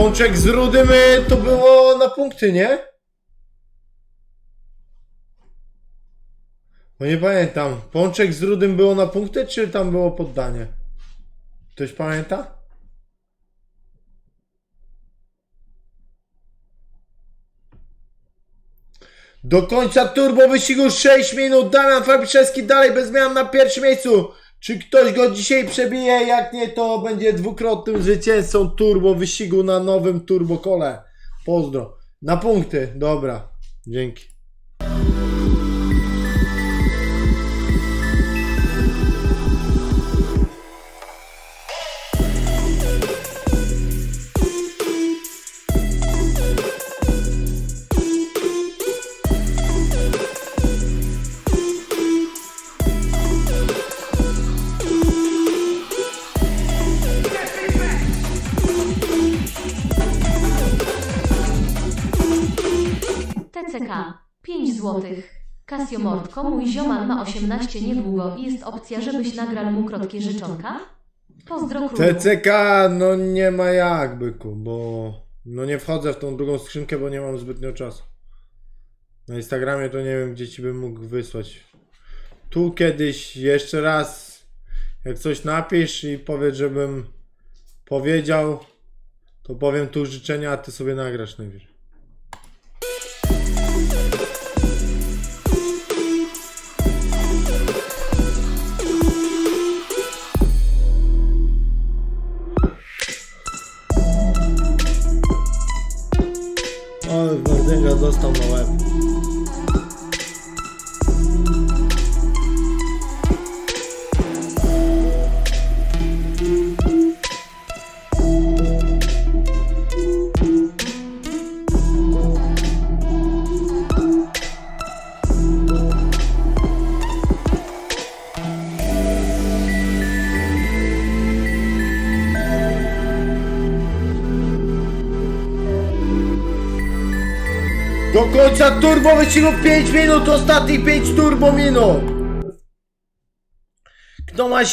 Pączek z Rudym y, to było na punkty, nie? Bo nie pamiętam. Pączek z Rudym było na punkty, czy tam było poddanie? Ktoś pamięta? Do końca turbo wyścigu 6 minut. Damian Fabiszewski dalej bez zmian na pierwszym miejscu. Czy ktoś go dzisiaj przebije? Jak nie, to będzie dwukrotnym zwycięzcą turbo wyścigu na nowym turbo kole. Pozdro. Na punkty. Dobra. Dzięki. TCK 5 złotych. Kasio Mordko, mój ziomal ma 18 niedługo i jest opcja, żebyś nagrał mu krótkie życzonka? Pozdro królu. TCK, no nie ma jak, byku, bo no nie wchodzę w tą drugą skrzynkę, bo nie mam zbytnio czasu. Na Instagramie to nie wiem, gdzie ci bym mógł wysłać. Tu kiedyś jeszcze raz, jak coś napisz i powiedz, żebym powiedział, to powiem tu życzenia, a ty sobie nagrasz najwyżej. O, Wardęga został na łeb. Do końca turbo wyścigu 5 minut, ostatnich 5 turbo minut. Kto ma siłę?